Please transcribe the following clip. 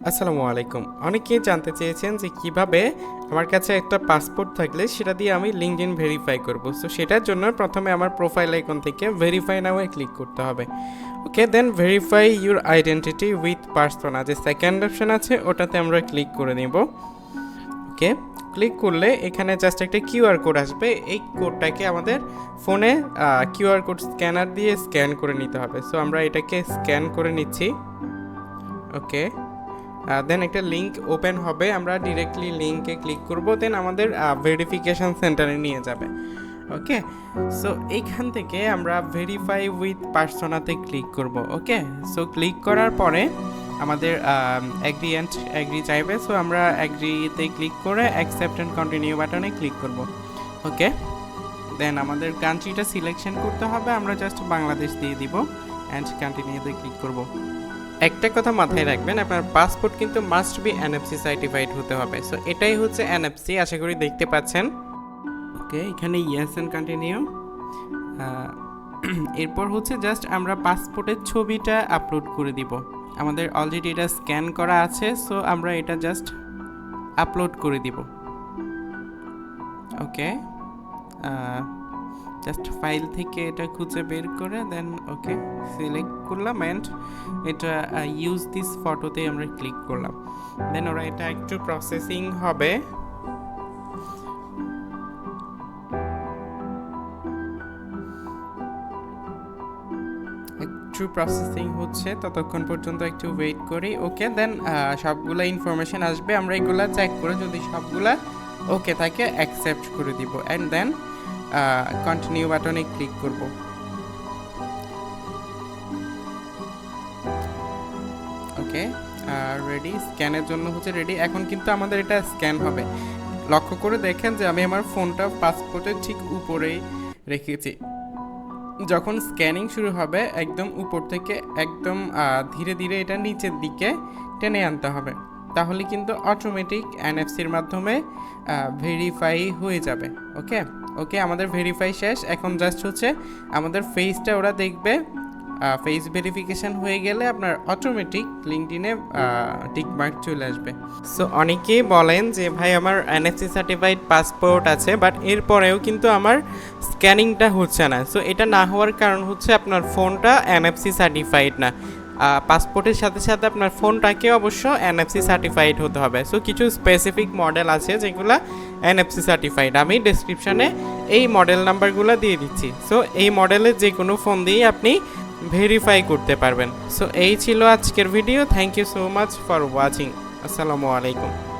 আসসালামু আলাইকুম। অনেকেই জানতে চেয়েছেন যে কীভাবে আমার কাছে একটা পাসপোর্ট থাকলে সেটা দিয়ে আমি লিঙ্ক ইন ভেরিফাই করব। সো সেটার জন্য প্রথমে আমার প্রোফাইল আইকন থেকে ভেরিফাই নামে ক্লিক করতে হবে। Okay then verify your identity with persona যে সেকেন্ড অপশন আছে, ওটাতে আমরা ক্লিক করে নেব। ওকে ক্লিক করলে এখানে জাস্ট একটা কিউআর কোড আসবে। এই কোডটাকে আমাদের ফোনে কিউআর কোড স্ক্যানার দিয়ে স্ক্যান করে নিতে হবে। সো আমরা এটাকে স্ক্যান করে নিচ্ছি। ওকে দেন একটা লিঙ্ক ওপেন হবে, আমরা ডিরেক্টলি লিঙ্কে ক্লিক করব দেন আমাদের ভেরিফিকেশন সেন্টারে নিয়ে যাবে। ওকে সো এইখান থেকে আমরা ভেরিফাই উইথ পার্সোনাতে ক্লিক করব ওকে সো ক্লিক করার পরে আমাদের অ্যাগ্রি অ্যান্ড অ্যাগ্রি চাইবে সো আমরা অ্যাগ্রিতে ক্লিক করে অ্যাকসেপ্ট অ্যান্ড কন্টিনিউ বাটনে ক্লিক করব ওকে দেন আমাদের কান্ট্রিটা সিলেকশন করতে হবে, আমরা জাস্ট বাংলাদেশ দিয়ে দিব অ্যান্ড কন্টিনিউতে ক্লিক করব। একটা কথা মাথায় রাখবেন, আপনার পাসপোর্ট কিন্তু মাস্ট বি এনএফসি সার্টিফাইড হতে হবে। সো এটাই হচ্ছে এনএফসি আশা করি দেখতে পাচ্ছেন। ওকে এখানে ইয়েস অ্যান্ড কন্টিনিউ এরপর হচ্ছে জাস্ট আমরা পাসপোর্টের ছবিটা আপলোড করে দিব। আমাদের অলরেডি এটা স্ক্যান করা আছে সো আমরা এটা জাস্ট আপলোড করে দিব। ওকে জাস্ট ফাইল থেকে এটা খুঁজে বের করে দেন ওকে সিলেক্ট করলাম অ্যান্ড এটা ইউজ দিস ফটোতে আমরা ক্লিক করলাম। দেন ওরা এটা একটু প্রসেসিং হবে। একটু প্রসেসিং হচ্ছে, ততক্ষণ পর্যন্ত একটু ওয়েট করি ওকে দেন সবগুলা ইনফরমেশন আসবে। আমরা এগুলা চেক করে যদি সবগুলা ওকে থাকে অ্যাকসেপ্ট করে দিব। অ্যান্ড দেন কন্টিনিউ বাটনে ক্লিক করব। ওকে রেডি স্ক্যানের জন্য হচ্ছে রেডি এখন কিন্তু আমাদের এটা স্ক্যান হবে। লক্ষ্য করে দেখেন যে আমি আমার ফোনটা পাসপোর্টের ঠিক উপরেই রেখেছি। যখন স্ক্যানিং শুরু হবে, একদম উপর থেকে একদম ধীরে ধীরে এটা নিচের দিকে টেনে আনতে হবে। তাহলে কিন্তু অটোমেটিক এনএফসির মাধ্যমে ভেরিফাই হয়ে যাবে ওকে ওকে আমাদের ভেরিফাই শেষ। এখন জাস্ট হচ্ছে আমাদের ফেসটা ওরা দেখবে ফেস ভেরিফিকেশন হয়ে গেলে আপনার অটোমেটিক লিঙ্কডিনে টিকমার্ক চলে আসবে। সো অনেকেই বলেন যে, ভাই, আমার এনএফসি সার্টিফাইড পাসপোর্ট আছে বাট এরপরেও কিন্তু আমার স্ক্যানিংটা হচ্ছে না। সো এটা না হওয়ার কারণ হচ্ছে আপনার ফোনটা এনএফসি সার্টিফাইড না। পাসপোর্টের সাথে সাথে আপনার ফোনটাকে অবশ্য এনএফসি সার্টিফাইড হতে হবে। সো কিছু স্পেসিফিক মডেল আছে যেগুলো এনএফসি সার্টিফাইড আমি ডেসক্রিপশনে এই মডেল নাম্বারগুলো দিয়ে দিচ্ছি। সো এই মডেলের যে কোনো ফোন দিয়েই আপনি ভেরিফাই করতে পারবেন। সো এই ছিল আজকের video thank you so much for watching আসসালামু আলাইকুম